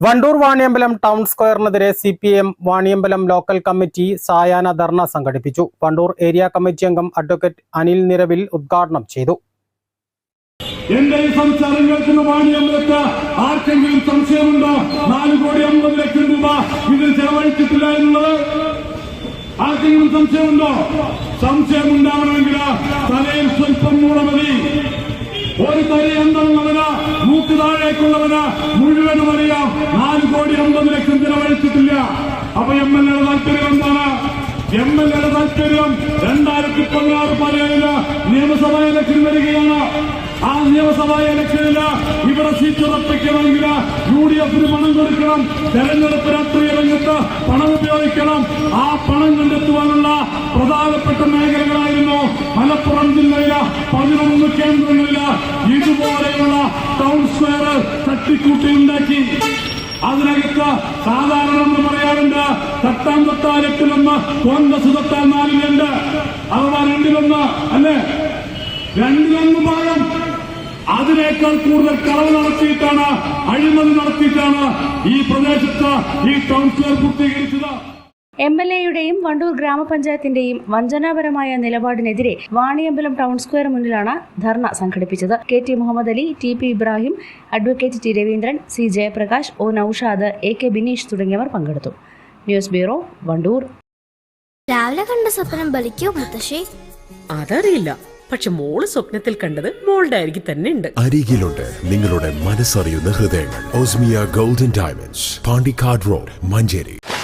Wandoor Vaniyambalam town സ്ക്വയറിനെതിരെ C P M Vaniyambalam local committee സായാഹ്ന ധർണ സംഘടിപ്പിച്ചു. Wandoor area committee അംഗം advocate Anil Niravil ഉദ്ഘാടനം ചെയ്തു. എന്റെ ഈ സംസാരം കേൾക്കുന്ന വാണിയമ്പലത്ത് ആർക്കെങ്കിലും സംശയമുണ്ടോ? നാല് കോടി അമ്പത് ലക്ഷം രൂപ ഇതിൽ ചെലവഴിച്ചിട്ടില്ല എന്നുള്ളത് ആർക്കെങ്കിലും സംശയമുണ്ടോ? സംശയം ഉണ്ടാവണമെങ്കിൽ തലയിൽ സ്വല്പം മൂള മതി. ഒരു തരി എന്തെന്നുള്ളവന് മൂക്ക് താഴേക്കുള്ളവന് മുഴുവനും അറിയാം. നാല് കോടി അമ്പത് ലക്ഷം ചെലവഴിച്ചിട്ടില്ല അപ്പൊ എം എൽ എയുടെ താല്പര്യം എന്താണ്? എം എൽ എയുടെ താല്പര്യം രണ്ടായിരത്തി പതിനാറ് പതിനേഴിൽ നിയമസഭാ ഇലക്ഷൻ വരികയാണ്. ആ നിയമസഭാ ഇലക്ഷനിൽ ഇവിടെ സീറ്റ് ഉറപ്പിക്കണമെങ്കിൽ യു ഡി എഫിന് പണം കൊടുക്കണം. തെരഞ്ഞെടുപ്പ് രാഷ്ട്രീയ രംഗത്ത് പണം ഉപയോഗിക്കണം. ആ പണം കണ്ടെത്തുവാനുള്ള പ്രധാനപ്പെട്ട മേഖലകളായിരുന്നു മലപ്പുറം ജില്ലയിലെ പതിനൊന്ന് കേന്ദ്രങ്ങളിൽ ഇതുപോലെയുള്ള ടൗൺ സ്ക്വയർ തട്ടിക്കൂട്ടി ഉണ്ടാക്കി. അതിനകത്ത് സാധാരണ നമ്മൾ പറയാറുണ്ട് തട്ടാം തൊട്ടാൽ കോൺഗ്രസ് തൊട്ടാൽ നാലിലുണ്ട്. അഥവാ രണ്ടിലൊന്ന് അല്ലേ? രണ്ടിലൊന്ന് ഭാഗം. അതിനേക്കാൾ കൂടുതൽ കളവ് നടത്തിയിട്ടാണ് അഴിമതി നടത്തിയിട്ടാണ് ഈ പ്രദേശത്ത് ഈ സ്ക്വയർ പൂർത്തീകരിച്ചത്. എം എൽ എയുടെയും വണ്ടൂർ ഗ്രാമപഞ്ചായത്തിന്റെയും വഞ്ചനാപരമായ നിലപാടിനെതിരെ വാണിയമ്പലം ടൗൺ സ്ക്വയർ മുന്നിലാണ് ധർണ സംഘടിപ്പിച്ചത്. K T Muhammad Ali T P Ibrahim advocate T Raveendran C Jayaprakash O Noushad A K Bineesh തുടങ്ങിയവർ പങ്കെടുത്തു. News bureau Wandoor. രാവിലെ കണ്ട സ്വപ്നം ബലിക്കോ മുത്തശ്ശി? അതറിയില്ല. പക്ഷെ മോൾ സ്വപ്നത്തിൽ കണ്ടത് മോളുടെ അരികിൽ തന്നെ ഉണ്ട്. അരികിലുണ്ട് നിങ്ങളുടെ മനസ്സറിയുന്ന ഹൃദയങ്ങൾ. Osmia golden diamonds Pandikkad road Manjeri.